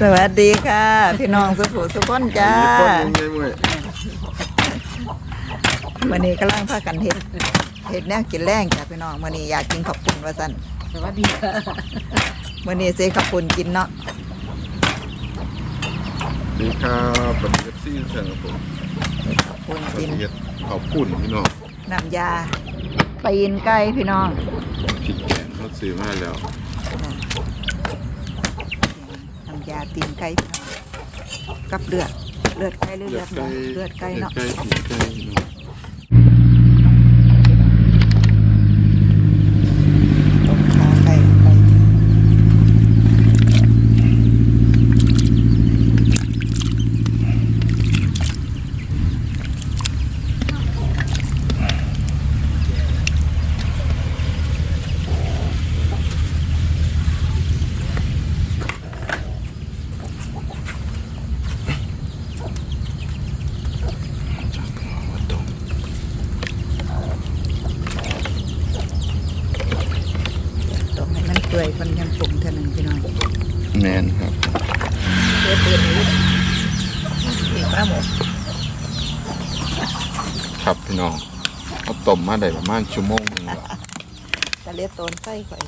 สวัสดีค่ะ พี่น้องสุขุสุขคนจ้าคนยังไงมึงวันนี้กำลังพากันเห็ดเห็ดแนวกินแรงจ้ะพี่น้องวันนี้อยากกินข้าวปุ้นว่าสันสวัสดีค่ะวันนี้ซื้อข้าวปุ้นกินเนาะดีครับปฏิเสธซี่เสียงครับผมข้าวปุ้นปกินฏิเสธขอบคุณพี่น้องน้ำยาปีนไก่พี่น้องพริกแกงเขาซื้อมาแล้ว น้ำ ยาตีนไก่พี่น้องกับเลือด เลือดไก่หรือเลือดหมูเลือดไก่เนาะไก่ผีไก่เนาะต้มขาไก่ไป ต้มให้มันเปื่อยคนยังปรุงเท่านึงพี่น้องแมนครับเปื่อยเปื่อยนิดอีกปลาหมกครับพี่น้องเอาต้มมาได้ประมาณชั่วโมงหนึงแล้วจะเลียโตนไส้ก่อย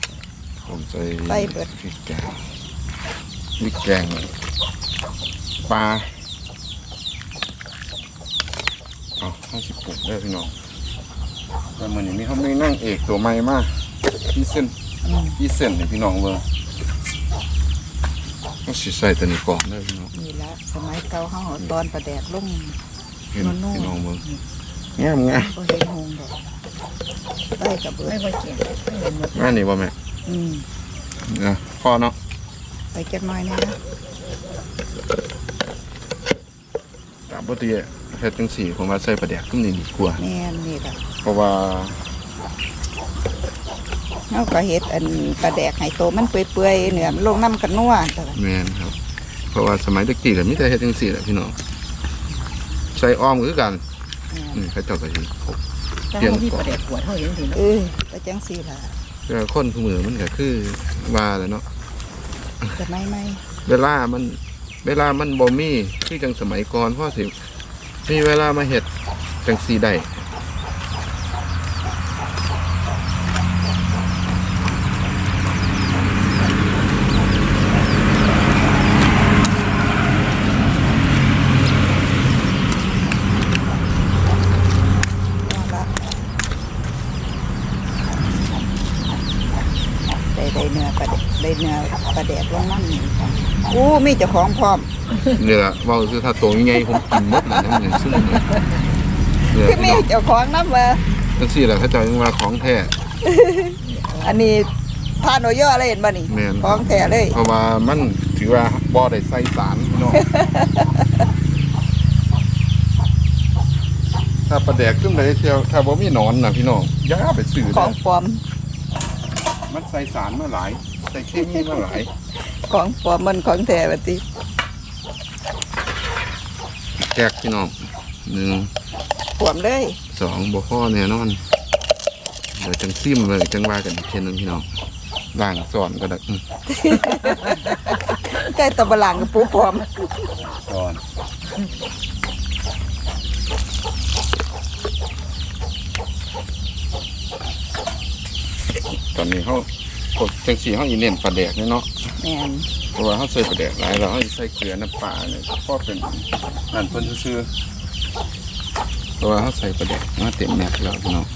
ผมใส่ใส่เบิด พริกแกงพริกแกงปลาเอาข้าวสิบปุกได้อพี่น้องแต่เหมือนอย่างนี้เขาไม่นั่งเอกตัวใหม่มากพี่เส้น อืมยี่เส้นนี่พี่น้องเบิ่งก็สิใส่ตัวนี้ก่อนได้อพี่น้องนี่ละสมัยเก่าเขาเอาตอนประแดดลงเห็นนุ่นๆพี่น้องเบิ่งงามงามก็เห็นหงดอกไส้กับเบิดไม่ค่อยเก่งไม่เห็นหมดงามนี่บ่แม่อืมนะพอเนาะไปเก็บน้อยนะตามปกติเฮ็ดจังสี่ผมว่าใส่ปลาแดกขึ้นนี่ดีกว่าแม่นนี่ละเพราะว่า เขาก็เห็ดอันประแดกให้โตมันเปื่อยๆเนื้อมันลงน้ำกันนัวแต่ว่าแม่นครับ เพราะว่าสมัยตะกี้ก็มีแต่เฮ็ดจังสี่แหละพี่น้องใส่อ้อมคือกันแม่นนี่เขาเจ้าก็สิครบถ้าเขาพี่ประเด็ดหัวเท่าอย่างนี้เนาะเออไปจังสี่ละแต่คนผู้มือมันก็คือว่าแหล้วเนาะจะไม่ไม่เวลามัน เวลามันบ่มีคือจังสมัยก่อนพ่อสิมีเวลามาเฮ็ดจังสี่ได้ ได้ได้เนื้อประแดกได้เนื้อประแดกลงน้ำนี่ค่ะอู้มีเจ้าของพร้อมเนื้อเว่าคือถ้าตัวใหญ่ๆผมกินหมดเลยทั้งเนื้อซึ่งเนื้อคือมีพี่น้องเจ้าของน้ำมาจังซี่แหละเขาเจ้ายังว่าของแท้อันนี้พาโนโยอะไรเห็นบ่นี่แม่นของแท้เลยเพราะว่ามันถือว่าบ่ได้ใส่สารพี่น้องถ้าปลาแดกขึ้นไปเที่ยวถ้าบ่มีหนอนน่ะพี่น้องอย่าไปซื้อขอนะงปลอม มันใส่สารมาหลาย ใส่เคมีมาหลาย ของปลอมมันของแท้บัดนี้แจกพี่น้องหนึ่งปลอมเลยสองบ่พอแน่นอนเดี๋ยวจังซิมเลยจังว่ากันอีกเช่นนึงพี่น้องล่างสอนก็ได้อืมใกล้ตะบะหลังกับปูปลอมสอน ตอนนี้เขากดจังสีเขาอีเน้นปลาแดกเนี่ยเนาะแม่นเพราะว่าเขาใส่ปลาแดกหลายแล้วเขาสิใส่เกลือน้ำปลาเนี่ยก็เป็นนั่นเพิ่นซื้อๆเพราะว่าเขาใส่ปลาแดกมาเต็มแม็กซ์แล้วพี่น้อง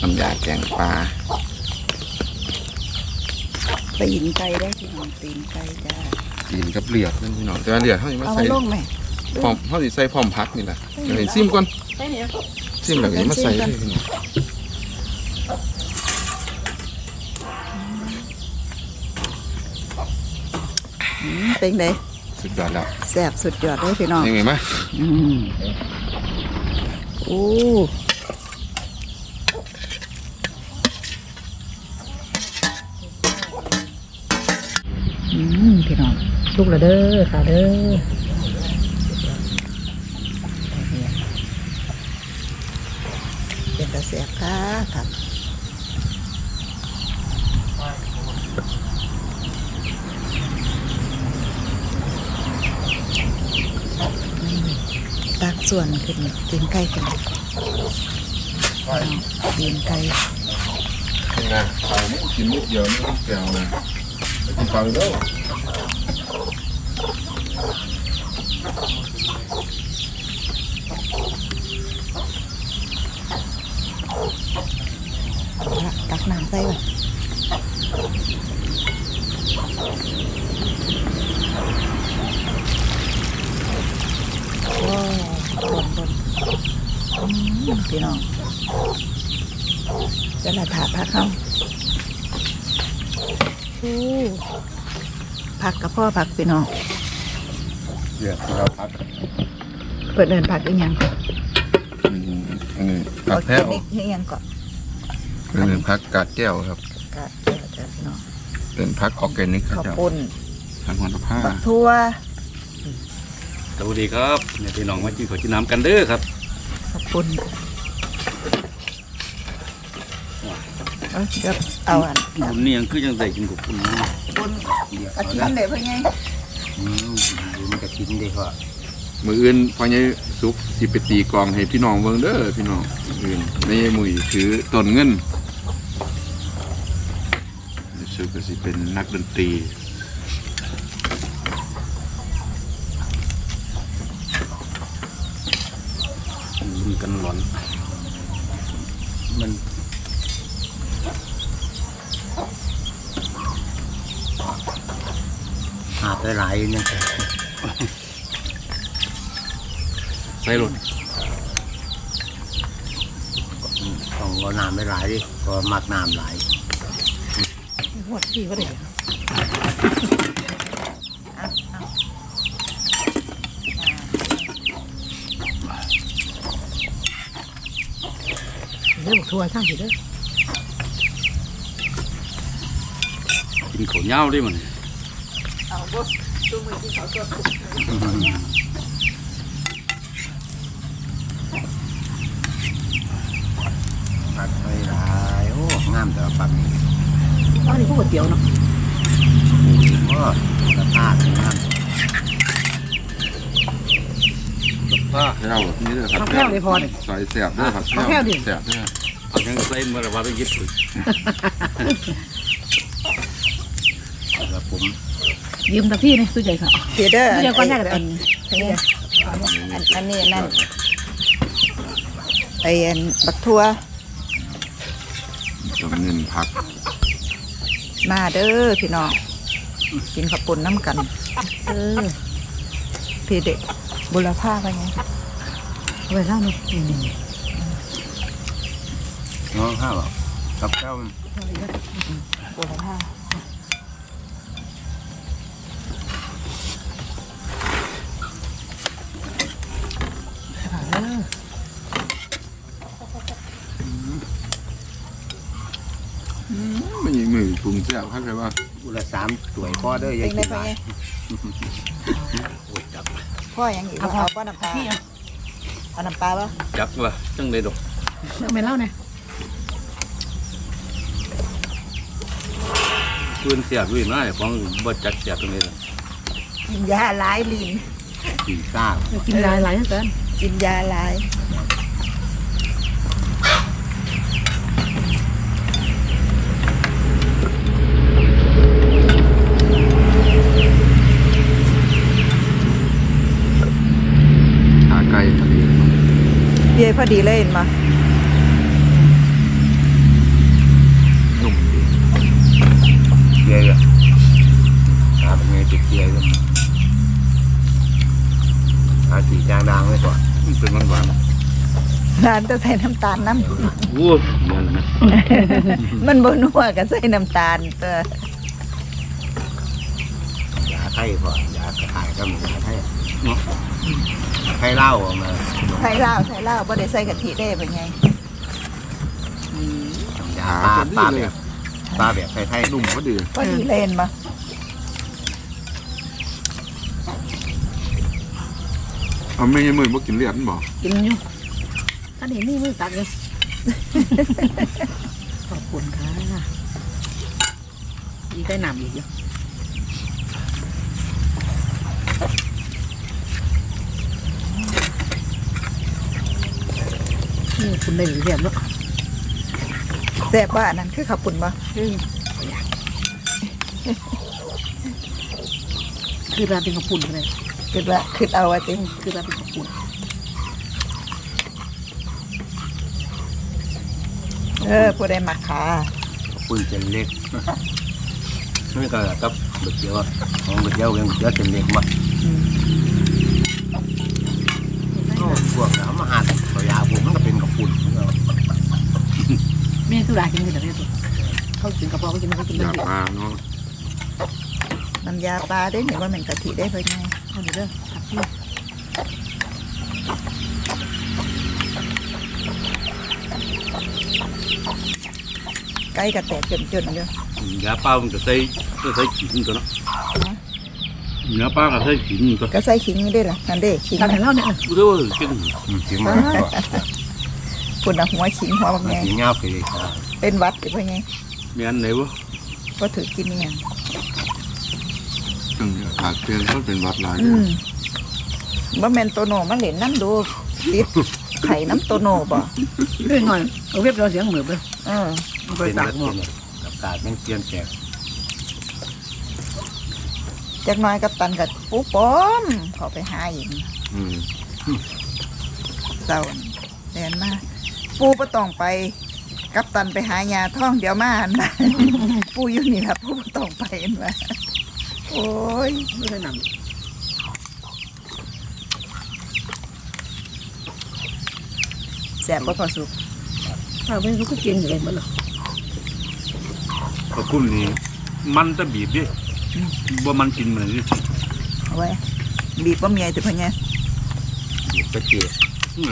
น้ำยาแกงปลาตีนไก่ได้ที่น้องตีนไก่จ้ากินกับเลือดนั่นพี่น้องแต่ว่าเลือดเขาสิมาเอาใส่มาลงไหม พร้อมเขาสิใส่พร้อมพักนี่แหละเดี๋ยวให้ซิมก่อนใช่เนี่ยซิมแล้วก็สิมาใส่เลยพี่น้อง อืมเป็นไงสุดยอดแล้วแซ่บสุดยอดเลยพี่น้องยังไงไหมอืมโอ้อืมพี่น้องลูกละเด้อค่ะเด้อเป็นตาแซ่บค่ะครับ ส่วนขึ้นตีนไก่ขึ้นตีนไก่นี่นะเอาไม่กินนิดเดียวไม่ต้องแก้วนะไปกินฟังเด้อเอาละตักน้ำใส่ไว้โอ้บนบนอืม พี่น้องจะละถาพักเขาอู้ผักกับพ่อผักพี่น้องเดี๋ยวเราพักเปิดเดินผักอีกยังก่อนอืมอันนี้ผักแพ้วเอีกยังก่อนเป็นผักกาดแก้วครับกะเดี๋ยวจะพี่น้องเป็นผักออร์แกนิกครับข้าวเจ้าปุ้นทางหัวผ้าบักทั่วสวัสดีครับเนี่ยพี่น้องมากินข้าวกินน้ำกันเด้อครับข้าว ปุ้นเอาเดี๋ยวเอาอันบุญนี่ยังคือยังใส่กินกับคุณนะปุ้นกระชิ้นเลยเพื่อนไงอืมบุญกระชินเด้พ่อมืออื่นพอใหญ่สุกสิไปตีกลองให้พี่น้องเบิ่งเด้อพี่น้องมื้ออื่นไม่ใช่มือถือต้นเงินรู้สึกว่าสิเป็นนักดนตรี กันหลอน มันหาไปหลายเนี่ยใส่รถต้องเอาน้ำไปหลายดิก็มักน้ำหลายหวดพี่ก็ได้ เรื่องทัวร์ช่างสิเด้อกินข้าวเหนียวด้วยมันเอาบ่ตัวมือที่เขาตัวปักไปหลายโอ้งามแต่ว่าปักนี่อ๋อนี่พวกก๋วยเตี๋ยวเนาะโอ้สภาพงาม สภาพแพ้วนี่เด้อครับเอาแก้วเลยพอเนี่ยใส่แสบเด้อครับเอาแก้วดิ แสบเด้อผักยังใส่เมื่อไรว่าไปยิบเลยแล้วผมยืมตะพี่นี่ตู้ใหญ่ค่ะเดี๋ยวเด้อเดี๋ยวก่อนแรกเดี๋ยวอันอันนี้อันอันนี้นั่นไอ้อันบักทั่วต้นเงินผัก มาเด้อพี่น้องกินข้าวปุ้นน้ำกันเออพี่เด็ก บุรพาไปไงเอาไว้ล่างนี่นี่น้องข้าวกับเจ้าบุรพาค่ะเด้อไม่ใช่มือปรุงแซ่บครับแต่ว่าอุละสามสวยพ่อเด้อเป็ยังนไงกินไปหลายไงโอ้ยจับ พ่อยังอีกว่าเอาป้าน้ำปลาพี่เอาเอาน้ำปลาปะจับว่ะจังเลยดอกเอาไปเล่าเนี่ยคืนเสียบด้วยนะของบ่จัดเสียบตรงนี้เลยกินยาหลายลินกินซ่าเดี๋ยวกินหลายหลายๆนั่นเกินกินยาหลาย ขาไก่พอดี เย่พอดีเลยเห็นมานุ่มดีเกลือหาเป็นไงติดเกลือก็หาสีจางดังไว้ก่อนมันเป็นหวานร้านจะใส่น้ำตาลน้โอ้ยเงินนะำมันบนัวก็ใส่น้ำตาลเตอยาไข้ก่อนยากระถ่ายก็มียาไข้เนาะ ไข้เหล้าออกมาใส่เหล้าใส่เหล้าบ่ได้ใส่กะทิได้เป็นไงยาปลาปลาแบบปลาแบบไทยๆนุ่มพอดีพอดีเลยเห็นมาเอาไม่ใช่มือบ่กินเลือดมันบ่กินอยู่ถ้าเห็นนี่มือตักเลยขอบคุณค่ะอีกได้หนำอีกเยอะ คุณได้หรือเรียบเนาะแซ่บว่าอันนั้นคือขับปุ่นบ่คือร้านเป็นข้าวปุ้นเลยคือว่าคือเอาว่าติคือร้านเป็นข้าวปุ้นเออผู้ใดมักขาปุ้นเส้นเล็กนี่ก็กับเบ็ดเดียวอะของเบ็ดเดียวยังเบ็ดเดียวเส้นเล็กมาอืมโอ้พวกน้ำมาหาตัวยาผมมันก็ ม่สุรากินกันแต่แม่ตัวเขากินกระเพาะเขากินเขากินอได้ยากมาเนาะน้ำยาปลาได้เห็นว่ามันกะทิได้เพิ่นไงเอาเด้อครับพี่ไก่กระแตกจนๆอยู่ยาป้ามันก็ใส่ก็ใส่ขิงตัวเนาะเนื้อป้าก็ใส่ขิงตัวก็ใส่ขิงนี่ได้ล่ะนั่นเด้ขิงทำให้เราเนี่ยรู้ด้วยว่ากินถึงมา ปุ่นน่ะหัวขิงหัวบักไงถึงเงาไปเลยครับเป็นหวัดอยู่เพิ่นไงมีอันไหนวะก็ถือกินนี่หยังซึ่งหากเตือนก็เป็นวัดหลายอืมบ่แม่นโตโนมาเล่นน้ำดูติดไข่น้ำโตโนบ่เรื่องหน่อยเอาเว็บเราเสียงเหมือนไปเออไปเป็นตานักกหมดอากาศมันเปลี่ยนแปลงจักหน้อยกับตันกับปูป้อมเขาไปหาอีกอืมเจ้าแดนมา ปูบ่ต้องไป กับตันไปหายาท่องเดี๋ยวมาอันนะ ปูอยู่นี่ล่ะปูบ่ต้องไปอันว่าโอ้ยไม่ได้นแสบบ่พอสุกำถ้าไม่รู้ก็กินอยู่เลยมันหรอพระคุณนี่มันจะบีบดิว่ามันกินเหมือนนี่เอาไว้บีบบ่มีไอ้แต่เพิ่นไงอยู่ก็เจี๋ย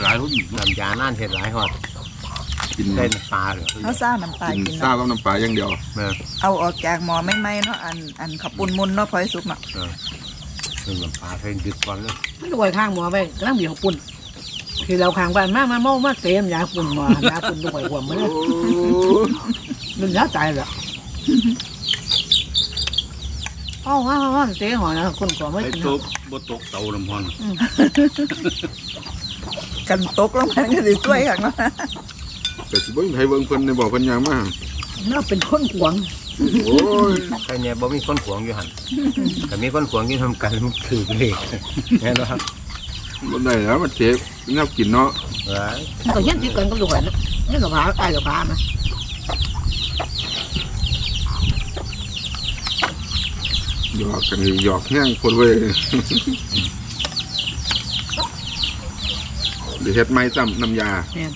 หลายคนบีบน้ำยาน่านเห็ดหลายหอด กินได้ปลาเลยเฮาซ่าน้ำตาลกินกินซ่าเนาะกับน้ำปลาอย่างเดียวแม่เอาออกจากหม้อใหม่ๆเนาะอันอันขับปุ่นมุนเนาะพอให้สุกเนาะคือน้ำปลาเพิ่นดึกก่อนเลยมันลอยข้างหมอไปกำลังมีข้าวปุ้นคือเราข้างบ้านมากมาเมามาเต็มยาปุ่นมายาปุ่นลอยหัวมันมันยาตายแล้วเอ้าว่าว่าเจ๊หอยนะคนก่อไม่ไอ้กินตกบ่ตกเตาลำพอนกันตกลงมันก็สิช่วยข้างเนาะ แต่สิบ่มีใครเบิ่งเพิ่นในบ่อเพิ่นยางมาน่าเป็นคนขวงโอ้ยใครเนี่ยบ่มีคนขวงอยู่หันแต่มีคนขวงที่ทำกันมันถือเลขแม่นบ่ครับบ่ได้แล้วมันเจ็บแนวกินเนาะเอ้ยมันก็ยันติดกันก็ลอยนะนี่กับพาตายกับพานะหยอกกันหยอกแห้งคนเว้ยเดี๋ยวเฮ็ดไม้จ้ำน้ำยา เนี่ย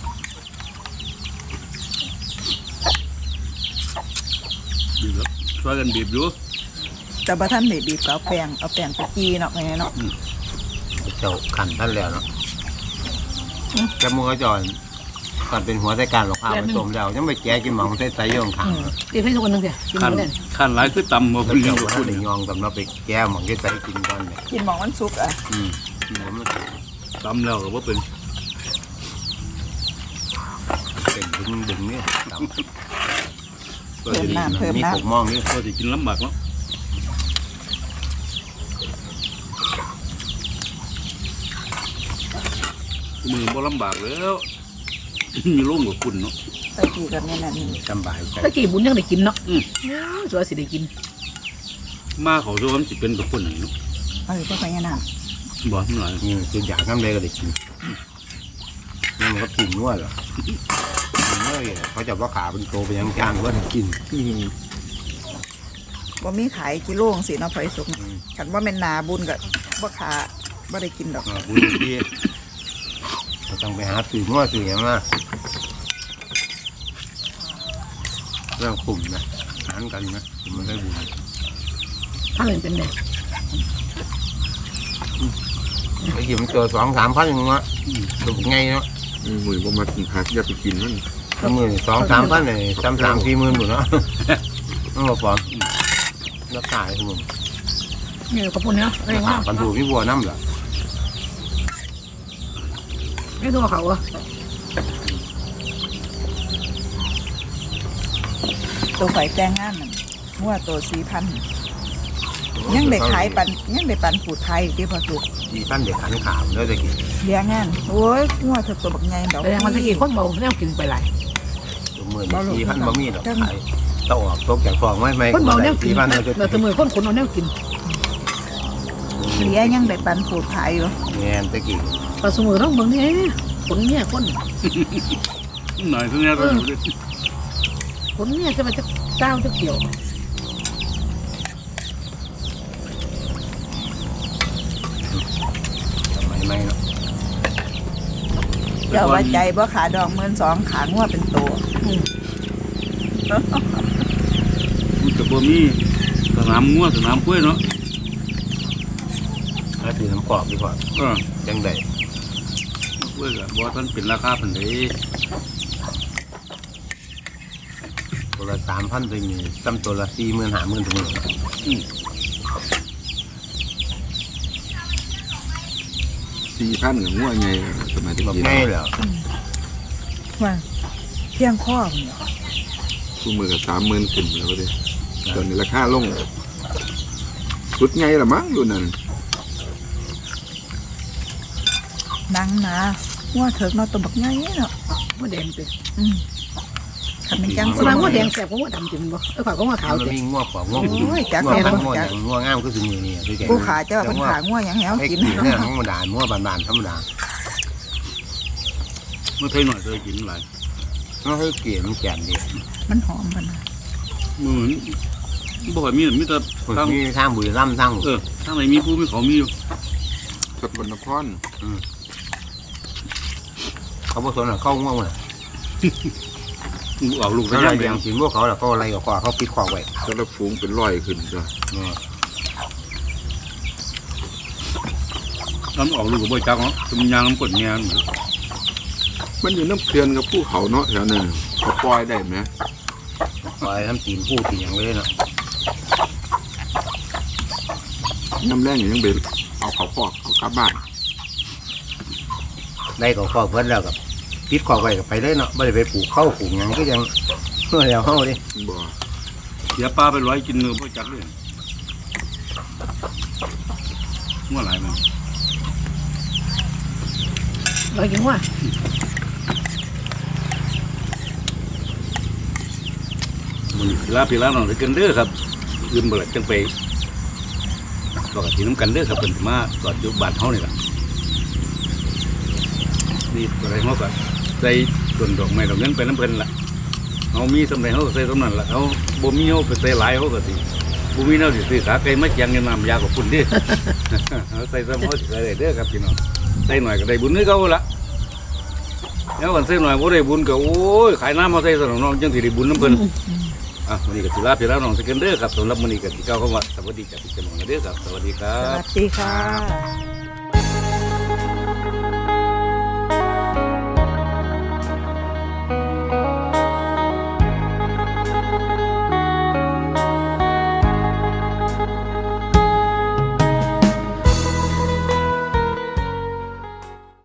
บีบแล้ว ช่วยกันบีบอยู่แต่บ่ทันได้บีบก็เอาแป้งเอาแป้งไปจีเนาะไงเนาะเจ้าขันท่านแล้วเนาะจะมือจอนก่อนเป็นหัวใส่การหลอกข้าวมันต้มแล้วยังไม่แกะกินหมองใส่ใส่ย่องขังตีให้ทุกคนนึงเดียวกินขั้นไม่ได้ขั้นหลายคือตำบ่แล้เพิ่วนเลี้เจ้ายงว่ากับท่าคุนณได้ยองกับเราไปแกะหมองใส่ใส่กินก่อนเนี่ยกินหมองมันสุกอะอืมหัวมันตำแล้วก็บ่เป็นเป็นดึงดึงเนี่ยดำก็ เพิ่สิมน้ำเพิ่มมีน้กบมองนี่ก็สิกินลำบากเนาะมือบ่ลำบากแล้วมีร่มกับคุณเนาะำตะกี้กับเนี่ยน่ะนี่สบายใจตะกี้บุญยังได้กินเนาะอืมสวยสิได้กิน มาเขาด้วยมันสิเป็นกับคุณนั่นเนาะเออบ่ไปยังน้ำบ่ทั้งหลายนี่คืออยากน้ำเลยก็ได้กินนี่มันก็กินนวดเหรอกินนวดเนี่ ยเขาจะว่าขาเป็นโตไปยังจ้างว่าได้กินบ่มีขายกิโลจังซี่เนาะพอให้สุกเนาะคันว่าแม่นนาบุญก็บ่ขาบ่ได้กินดอกอ่าบุญที่เราต้องไปหาสื่อนวดสื่ออย่างมาเรื่องขุ่มนะหารกันนะมันได้บุญถ้าเป็นเป็นไงไอ้กี่มันตัวสองสามพันอย่างเงี้ยตัวไงเนาะอืมมือบ่มากินผักอย่าไปกินมันถ้า มือสองสามพันเนี่ยสามสามสี่หมื่นหมดเนาะนั่นก็ฟอมรักษาให้มึงนี่ขอบคุณเนาะไม่ราว่าคาปันถูพี่บัวน้ำเหรอไม่ตัวเขาอะตัวไฟแต่งงานนั่นหัวตัว4,000ยังได้ขายปันยังได้ปันผูดไทยที่พอสุกสี่พันเด็กขันขาวแล้วจะกิน เลี้ยงงานโอ้ยงัวเถอะตัวบักใหญ่ดอกแสดงว่าตะกี้คนเบาแนวกินไปหลาย ตัวมือนี่สี่พันบะหมี่ดอกขายต้องออกตกจากฟองไม่ไม่คนเบาแนวกินสี่พันเราจะเราเสมอคนคนเอาแนวกินเลี้ยยังได้ปันปูดขายอยู่แงนตะกี้ปลาเสมอต้องเบิ่งนี่คนเนี่ยคนหน่อยซึ่งเนี่ยเราดูดิคนเนี่ยจะมาจะเจ้าจะเกี่ยว สมัยใหม่เนาะ เจ้าว่าใจบ่ขาดองเมือนสองขางัวเป็นตัวมันจะบ่มีสนามงัวสนามกล้วยเนาะถ้าถือน้ำกรอบดีกว่าเออจังไดกล้วยก็บ่ทันเป็นราคาปานใดตัวละสามพันตัวนี้ตั้ตัวละสี่หมื่นห้าหมื่นตัวนี้ สี่พันกับงัวไงสมัยตะแบบกี้ง่ายแล้วว่าเพียงข้อมันเนี่ยคู่มือกับสามหมื่นขึ้นแล้วเด้ตอนนี้ราคาลงสุดไงละมั้งรุ่นนั้นนังนะงัวเถิกเนาะตัวบักใหญ่เนาะว่าแดงเป็นอืม คันเป็นจังสมองว่าแดงแสบก็ว่าดำจริงบ่เออขาวก็ว่าขาวมันเจ็มีง่วงกว่าง่วงโอ้ยจักง่วงแม่นพันบ่ง่วงอจัย่ากงง่วงงามก็คือมือนี่คือแกผู้ขาเจ้าเป็นขางัวหยังให้เฮาไอ้กิกินนเนี่ยธรรมดาง่วงบานๆธรรมดาเมื่อเคยหน่อยเคยกินหลาย nó hơi kiểu nó chèn đi มันหอมพันนะมือมันบ่ค่อยมีมีแต่ทาง như sang bùi lâm sang เออทางไหนมีผู้มีเขามีอยู่สกลนคร có một số là không không à เอาลู กไป nó ย่า là งแดง dạng chính của เขา là có lay của khoa เขาปิดขวาไว้แต่ละฝูงเป็นร้อยขึ้นจ้ะน้ำออกลูกกับบ่จักเนาะตำยางน้ำกดแงนมันอยู่น้ำเขื่อนกับภูเขาเนาะแถวนั้นเขาปล่อยได้ไหม rồi làm chín phu thì อย่างเลยเนาะน้ำแรงยังไปเอาเขาปอกเขากลับบ้าน đây có khoa vẫn là gặp ปิดขวาไว้ก็ไปเลยเนาะไม่ได้ไปปลูกเข้าปลูกหยังก็ยังเมื่อแล้วเฮาดิบ่เสียปลาไปร้อยกินเนื้อบ่จักเลยงัวหลายมันเรากินว่ามันลาพี่ลาน้องได้กันเด้อครับยืมบ่ละจังไปบอกกับที่น้ำกันเด้อครับเพิ่นสิมาสอดอยู่บ้านเฮานี่ล่ะนี่อะไรเฮาก็ ใส่ต้นดอกไม้ดอกเงินไปน้ำเพิ่นล่ะเฮามีสำใดเฮาก็ใส่สำนั้นล่ะเฮาบ่มีเฮาไปใส่หลายเฮาก็สิบ่มีแนวสิซื้อขาไก่มาเจียงในน้ำยากับพุ่นด้เฮาใส่ซ้ำเฮาสิได้เด้อครับพี่น้องใส่หน่อยก็ได้บุญคือเก่าละแล้วกันใส่หน่อยบ่ได้บุญก็โอ้ยขายน้ำมาใส่สนองน้องจังสิได้บุญน้ำเพิ่นอะวันนี้ก็สิลาพี่ลาน้องสกันเด้อครับสำหรับวันนี้ก็สิกล่าวคำว่าสวัสดีจากพี่เจริญเด้อครับสวัสดีครัสบ วัสดีค่ะ